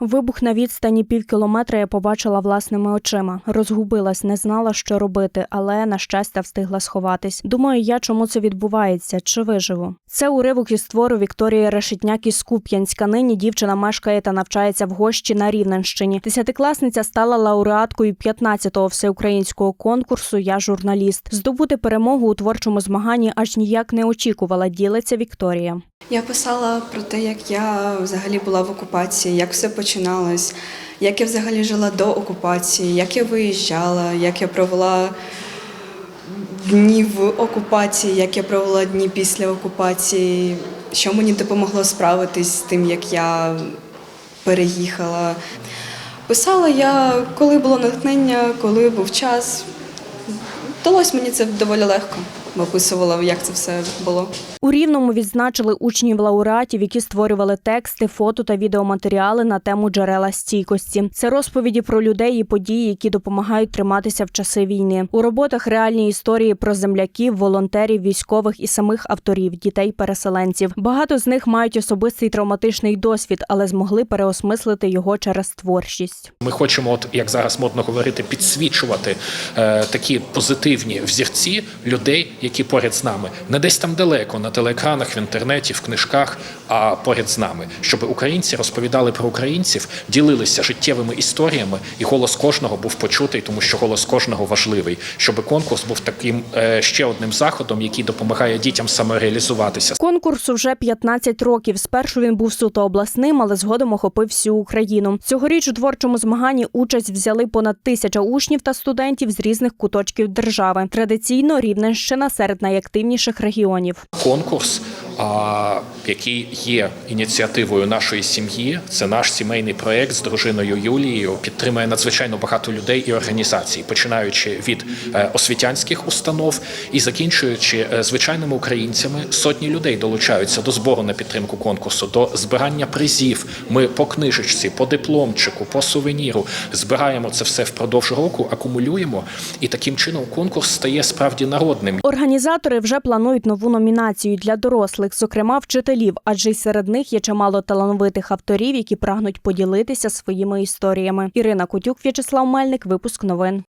Вибух на відстані пів кілометра я побачила власними очима. Розгубилась, не знала, що робити, але на щастя встигла сховатись. Думаю, я чому це відбувається, чи виживу. Це уривок із твору Вікторії Решетняк із Куп'янська. Нині дівчина мешкає та навчається в гощі на Рівненщині. Десятикласниця стала лауреаткою 15-го всеукраїнського конкурсу Я журналіст. Здобути перемогу у творчому змаганні аж ніяк не очікувала. Ділиться Вікторія. Я писала про те, як я взагалі була в окупації, як все починалось, як я взагалі жила до окупації, як я виїжджала, як я провела дні в окупації, як я провела дні після окупації, що мені допомогло справитись з тим, як я переїхала. Писала я, коли було натхнення, коли був час. Вдалося мені це доволі легко. Описувала, як це все було. У Рівному відзначили учнів лауреатів, які створювали тексти, фото та відеоматеріали на тему джерела стійкості. Це розповіді про людей і події, які допомагають триматися в часи війни. У роботах реальні історії про земляків, волонтерів, військових і самих авторів, дітей-переселенців. Багато з них мають особистий травматичний досвід, але змогли переосмислити його через творчість. Ми хочемо, от як зараз модно говорити, підсвічувати е, такі позитивні взірці людей, які поряд з нами, не десь там далеко, на телеекранах, в інтернеті, в книжках, а поряд з нами, щоб українці розповідали про українців, ділилися життєвими історіями, і голос кожного був почутий, тому що голос кожного важливий, щоб конкурс був таким е, ще одним заходом, який допомагає дітям самореалізуватися. Конкурсу вже 15 років. Спершу він був суто обласним, але згодом охопив всю Україну. Цьогоріч у творчому змаганні участь взяли понад тисяча учнів та студентів з різних куточків держави. Традиційно Рівненщина серед найактивніших регіонів. конкурс, який є ініціативою нашої сім'ї. Це наш сімейний проєкт з дружиною Юлією. Підтримує надзвичайно багато людей і організацій, починаючи від е, освітянських установ і закінчуючи е, звичайними українцями. Сотні людей долучаються до збору на підтримку конкурсу, до збирання призів. Ми по книжечці, по дипломчику, по сувеніру збираємо це все впродовж року, акумулюємо, і таким чином конкурс стає справді народним. Організатори вже планують нову номінацію для дорослих, зокрема вчителів, адже й серед них є чимало талановитих авторів, які прагнуть поділитися своїми історіями. Ірина Кутюк, В'ячеслав Мельник, випуск новин.